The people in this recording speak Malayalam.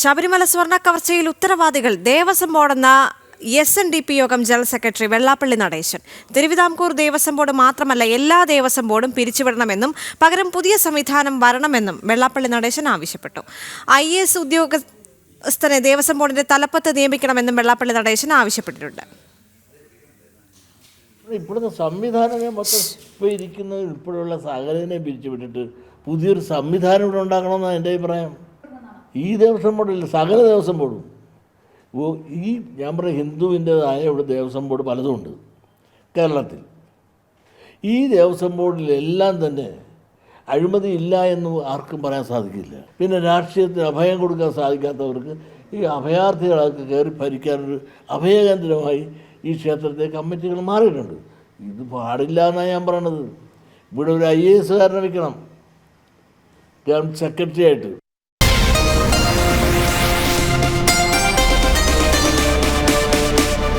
ശബരിമല സ്വർണ കവർച്ചയിൽ ഉത്തരവാദികൾ ദേവസ്വം ബോർഡെന്ന എസ് എൻ ഡി പി യോഗം general secretary Vellappally Natesan. Travancore Devaswom board മാത്രമല്ല എല്ലാ ദേവസ്വം ബോർഡും പിരിച്ചുവിടണമെന്നും പകരം പുതിയ സംവിധാനം വരണമെന്നും വെള്ളാപ്പള്ളി നടേശൻ ആവശ്യപ്പെട്ടു. ഐ എസ് ഉദ്യോഗസ്ഥനെ ദേവസ്വം ബോർഡിന്റെ തലപ്പത്ത് നിയമിക്കണമെന്നും വെള്ളാപ്പള്ളി നടേശൻ ആവശ്യപ്പെട്ടിട്ടുണ്ട്. ഇപ്പോഴത്തെ സംവിധാനമേ മൊത്തം ഇപ്പോൾ ഇരിക്കുന്ന ഇപ്പോഴുള്ള സകലതിനെ പിരിച്ചു വിട്ടിട്ട് പുതിയൊരു സംവിധാനം ഇവിടെ ഉണ്ടാക്കണമെന്നാണ് എന്റെ അഭിപ്രായം. ഈ ദേവസ്വം ബോർഡില്ല സകല ദേവസ്വം ബോർഡും. ഈ ഞാൻ പറയാം ഹിന്ദുവിന്റെതായ ഇവിടെ ദേവസ്വം ബോർഡ് പലതുമുണ്ട് കേരളത്തിൽ. ഈ ദേവസ്വം ബോർഡിലെല്ലാം തന്നെ അഴിമതി ഇല്ല എന്ന് ആർക്കും പറയാൻ സാധിക്കില്ല. പിന്നെ രാഷ്ട്രീയത്തിന് അഭയം കൊടുക്കാൻ സാധിക്കാത്തവർക്ക് ഈ അഭയാർത്ഥികളൊക്കെ കയറി ഭരിക്കാനൊരു അഭയകേന്ദ്രമായി ഈ ക്ഷേത്രത്തെ കമ്മിറ്റികൾ മാറിയിട്ടുണ്ട്. ഇത് പാടില്ല എന്നാണ് ഞാൻ പറയണത്. ഇവിടെ ഒരു ഐ എ എസ്സുകാരനെ വെക്കണം. സെക്രട്ടറി ആയിട്ട്